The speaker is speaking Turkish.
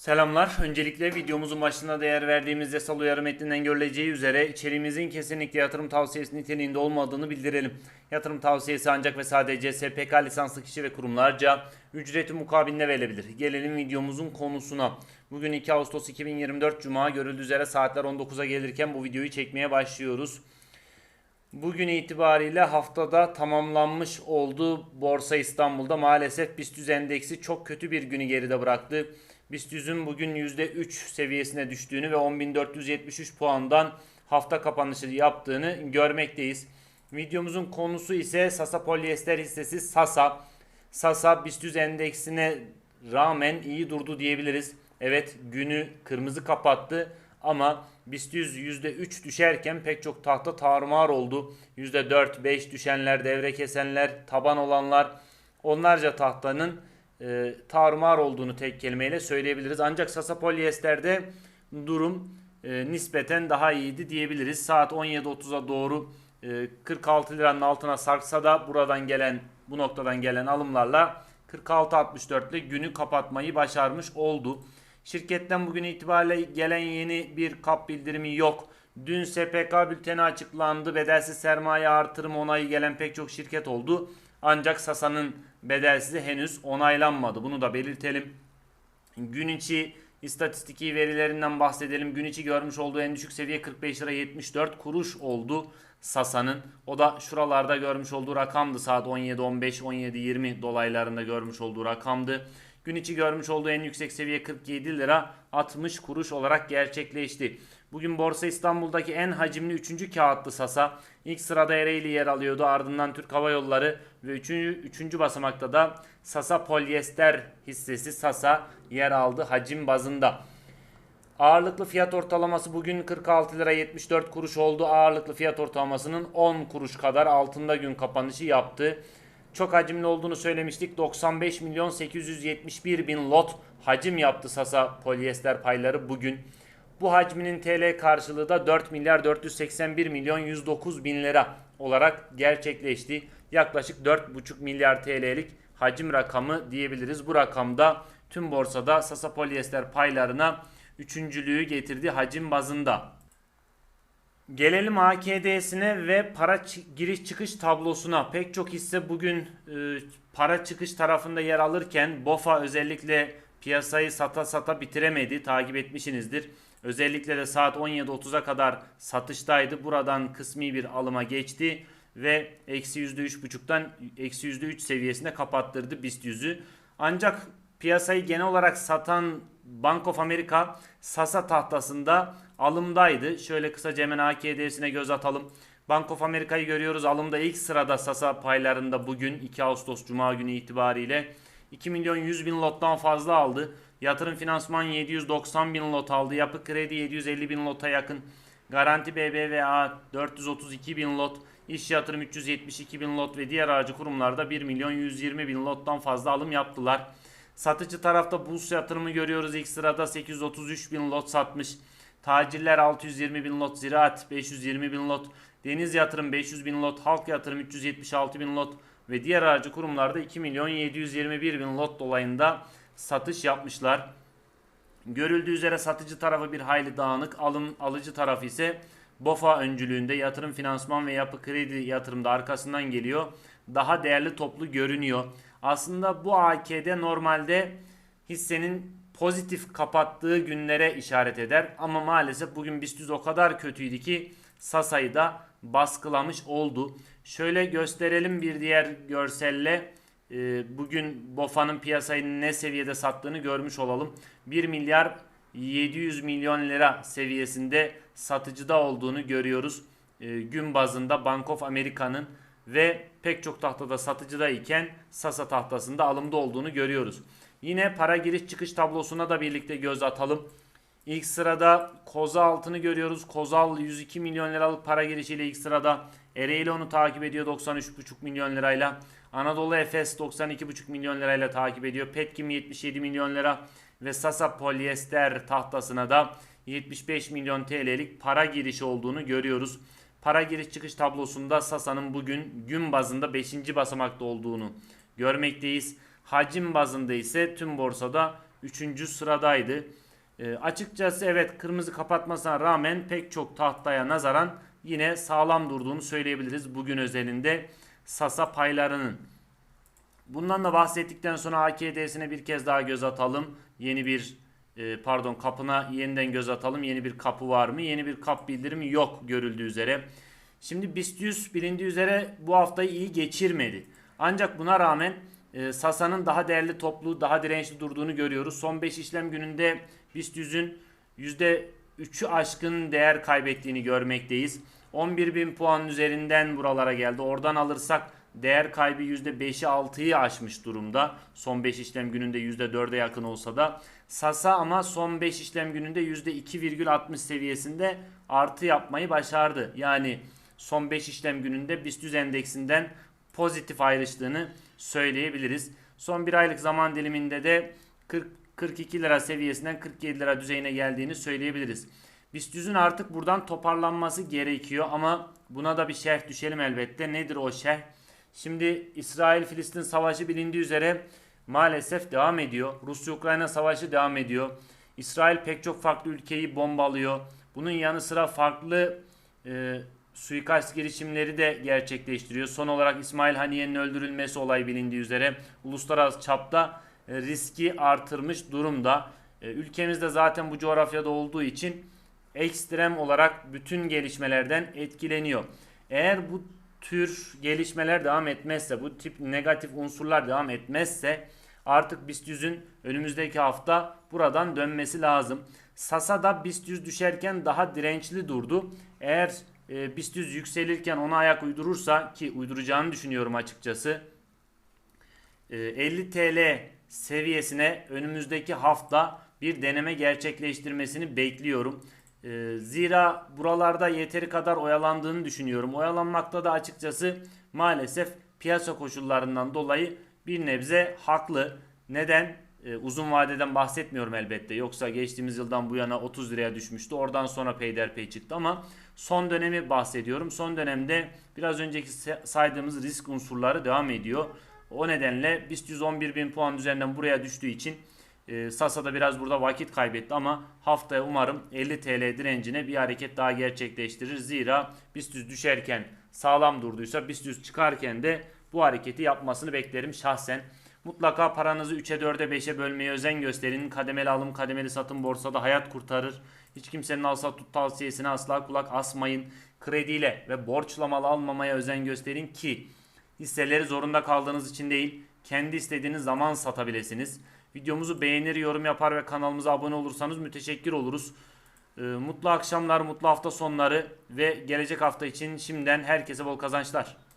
Selamlar. Öncelikle videomuzun başında değer verdiğimiz yasal uyarı metninden görüleceği üzere içeriğimizin kesinlikle yatırım tavsiyesi niteliğinde olmadığını bildirelim. Yatırım tavsiyesi ancak ve sadece SPK lisanslı kişi ve kurumlarca ücreti mukabilinde verilebilir. Gelelim videomuzun konusuna. Bugün 2 Ağustos 2024 Cuma görüldüğü üzere saatler 19'a gelirken bu videoyu çekmeye başlıyoruz. Bugün itibariyle haftada tamamlanmış oldu Borsa İstanbul'da maalesef BIST 100 endeksi çok kötü bir günü geride bıraktı. BIST 100'ün bugün %3 seviyesine düştüğünü ve 10.473 puandan hafta kapanışı yaptığını görmekteyiz. Videomuzun konusu ise Sasa Polyester hissesi Sasa. Sasa BIST 100 endeksine rağmen iyi durdu diyebiliriz. Evet günü kırmızı kapattı ama BIST 100 %3 düşerken pek çok tahta tarumar oldu. %4, 5 düşenler, devre kesenler, taban olanlar onlarca tahtanın e, tarumar olduğunu tek kelimeyle söyleyebiliriz. Ancak Sasa Polyester'de durum e, nispeten daha iyiydi diyebiliriz. Saat 17.30'a doğru e, 46 liranın altına sarksa da buradan gelen bu noktadan gelen alımlarla 46.64 ile günü kapatmayı başarmış oldu. Şirketten bugün itibariyle gelen yeni bir kap bildirimi yok. Dün SPK bülteni açıklandı. Bedelsiz sermaye artırım onayı gelen pek çok şirket oldu. Ancak Sasa'nın bedelsizi henüz onaylanmadı. Bunu da belirtelim. Gün içi istatistiki verilerinden bahsedelim. Gün içi görmüş olduğu en düşük seviye 45 lira 74 kuruş oldu Sasa'nın. O da şuralarda görmüş olduğu rakamdı. Saat 17-15, 17-20 dolaylarında görmüş olduğu rakamdı. Gün içi görmüş olduğu en yüksek seviye 47 lira 60 kuruş olarak gerçekleşti. Bugün Borsa İstanbul'daki en hacimli 3. kağıtlı Sasa. İlk sırada Ereğli yer alıyordu. Ardından Türk Hava Yolları ve 3. 3. basamakta da Sasa Polyester hissesi Sasa yer aldı hacim bazında. Ağırlıklı fiyat ortalaması bugün 46 lira 74 kuruş oldu. Ağırlıklı fiyat ortalamasının 10 kuruş kadar altında gün kapanışı yaptı. Çok hacimli olduğunu söylemiştik. 95 milyon 871 bin lot hacim yaptı Sasa polyester payları bugün. Bu hacminin TL karşılığı da 4 milyar 481 milyon 109 bin lira olarak gerçekleşti. Yaklaşık 4,5 milyar TL'lik hacim rakamı diyebiliriz. Bu rakamda tüm borsada Sasa polyester paylarına üçüncülüğü getirdi hacim bazında. Gelelim AKD'sine ve para giriş çıkış tablosuna. Pek çok hisse bugün e, para çıkış tarafında yer alırken BOFA özellikle piyasayı sata sata bitiremedi. Takip etmişsinizdir. Özellikle de saat 17.30'a kadar satıştaydı. Buradan kısmi bir alıma geçti ve eksi %3.5'tan eksi %3 seviyesinde kapattırdı BIST 100'ü. Ancak piyasayı genel olarak satan Bank of America Sasa tahtasında alımdaydı. Şöyle kısaca hemen AKD'sine göz atalım. Bank of America'yı görüyoruz. Alımda ilk sırada Sasa paylarında bugün 2 Ağustos Cuma günü itibariyle 2 milyon 100 bin lottan fazla aldı. Yatırım finansman 790 bin lot aldı. Yapı kredi 750 bin lota yakın. Garanti BBVA 432 bin lot. İş yatırım 372 bin lot ve diğer aracı kurumlarda 1 milyon 120 bin lottan fazla alım yaptılar. Satıcı tarafta burs yatırımı görüyoruz. İlk sırada 833 bin lot satmış. Tacirler 620 bin lot, ziraat 520 bin lot, deniz yatırım 500 bin lot, halk yatırım 376 bin lot ve diğer aracı kurumlarda 2 milyon 721 bin lot dolayında satış yapmışlar. Görüldüğü üzere satıcı tarafı bir hayli dağınık, alım alıcı tarafı ise BOFA öncülüğünde yatırım finansman ve yapı kredi yatırımda arkasından geliyor. Daha değerli toplu görünüyor. Aslında bu AKD normalde hissenin pozitif kapattığı günlere işaret eder. Ama maalesef bugün BIST 100 o kadar kötüydü ki Sasa'yı da baskılamış oldu. Şöyle gösterelim bir diğer görselle. Ee, bugün BOFA'nın piyasayı ne seviyede sattığını görmüş olalım. 1 milyar 700 milyon lira seviyesinde satıcıda olduğunu görüyoruz. Ee, gün bazında Bank of America'nın ve pek çok tahtada satıcıda iken Sasa tahtasında alımda olduğunu görüyoruz. Yine para giriş çıkış tablosuna da birlikte göz atalım. İlk sırada Koza altını görüyoruz. Kozal 102 milyon liralık para girişiyle ilk sırada. Ereğli onu takip ediyor 93,5 milyon lirayla. Anadolu Efes 92,5 milyon lirayla takip ediyor. Petkim 77 milyon lira ve Sasa Polyester tahtasına da 75 milyon TL'lik para girişi olduğunu görüyoruz. Para giriş çıkış tablosunda Sasa'nın bugün gün bazında 5. basamakta olduğunu görmekteyiz. Hacim bazında ise tüm borsada 3. sıradaydı. E, açıkçası evet kırmızı kapatmasına rağmen pek çok tahtaya nazaran yine sağlam durduğunu söyleyebiliriz bugün özelinde Sasa paylarının. Bundan da bahsettikten sonra AKD'sine bir kez daha göz atalım. Yeni bir e, pardon kapına yeniden göz atalım. Yeni bir kapı var mı? Yeni bir kap bildirimi yok görüldüğü üzere. Şimdi BIST 100 bilindiği üzere bu haftayı iyi geçirmedi. Ancak buna rağmen e, Sasa'nın daha değerli toplu, daha dirençli durduğunu görüyoruz. Son 5 işlem gününde BIST 100'ün %3'ü aşkın değer kaybettiğini görmekteyiz. 11.000 puan üzerinden buralara geldi. Oradan alırsak değer kaybı %5'i 6'yı aşmış durumda. Son 5 işlem gününde %4'e yakın olsa da. Sasa ama son 5 işlem gününde %2,60 seviyesinde artı yapmayı başardı. Yani son 5 işlem gününde BIST 100 endeksinden pozitif ayrıştığını söyleyebiliriz. Son bir aylık zaman diliminde de 40 42 lira seviyesinden 47 lira düzeyine geldiğini söyleyebiliriz. BIST 100'ün artık buradan toparlanması gerekiyor ama buna da bir şerh düşelim elbette. Nedir o şerh? Şimdi İsrail-Filistin savaşı bilindiği üzere maalesef devam ediyor. Rusya-Ukrayna savaşı devam ediyor. İsrail pek çok farklı ülkeyi bombalıyor. Bunun yanı sıra farklı e, suikast girişimleri de gerçekleştiriyor. Son olarak İsmail Haniye'nin öldürülmesi olayı bilindiği üzere uluslararası çapta e, riski artırmış durumda. E, Ülkemizde zaten bu coğrafyada olduğu için ekstrem olarak bütün gelişmelerden etkileniyor. Eğer bu tür gelişmeler devam etmezse, bu tip negatif unsurlar devam etmezse artık BIST 100'ün önümüzdeki hafta buradan dönmesi lazım. Sasa da BIST 100 düşerken daha dirençli durdu. Eğer e, BIST 100 yükselirken ona ayak uydurursa ki uyduracağını düşünüyorum açıkçası. E, 50 TL seviyesine önümüzdeki hafta bir deneme gerçekleştirmesini bekliyorum. E, zira buralarda yeteri kadar oyalandığını düşünüyorum. Oyalanmakta da açıkçası maalesef piyasa koşullarından dolayı bir nebze haklı. Neden? E, uzun vadeden bahsetmiyorum elbette. Yoksa geçtiğimiz yıldan bu yana 30 liraya düşmüştü. Oradan sonra peyderpey çıktı ama son dönemi bahsediyorum. Son dönemde biraz önceki sa- saydığımız risk unsurları devam ediyor. O nedenle BIST 111 bin puan üzerinden buraya düştüğü için e, Sasa da biraz burada vakit kaybetti ama haftaya umarım 50 TL direncine bir hareket daha gerçekleştirir. Zira BIST 100 düşerken sağlam durduysa BIST 100 çıkarken de bu hareketi yapmasını beklerim şahsen. Mutlaka paranızı 3'e 4'e 5'e bölmeye özen gösterin. Kademeli alım, kademeli satım borsada hayat kurtarır. Hiç kimsenin alsa tut tavsiyesine asla kulak asmayın. Krediyle ve borçla mal almamaya özen gösterin ki hisseleri zorunda kaldığınız için değil, kendi istediğiniz zaman satabilirsiniz. Videomuzu beğenir, yorum yapar ve kanalımıza abone olursanız müteşekkir oluruz. Ee, mutlu akşamlar, mutlu hafta sonları ve gelecek hafta için şimdiden herkese bol kazançlar.